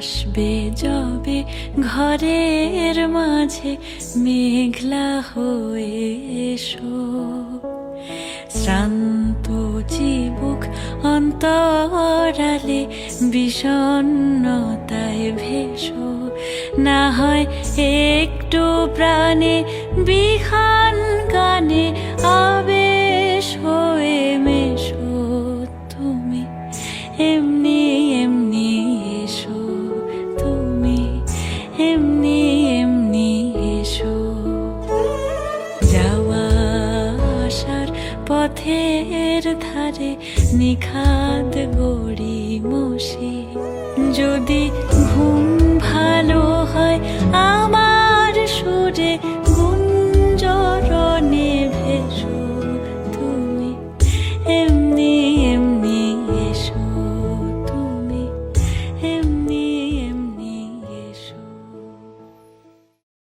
আসবে যবে ঘরের মাঝে মেঘলা হয়ে এসো। শ্রান্ত চিবুক অন্তরালে বিষণ্ণতায় ভেসো। না হয় একটু প্রাণে বিহান গানে আবেশ হয়ে মেশো। তুমি এমনি পথের ধারে নিখাদ গড়ি মশি। যদি ঘুম ভালো হয় আমার সুরে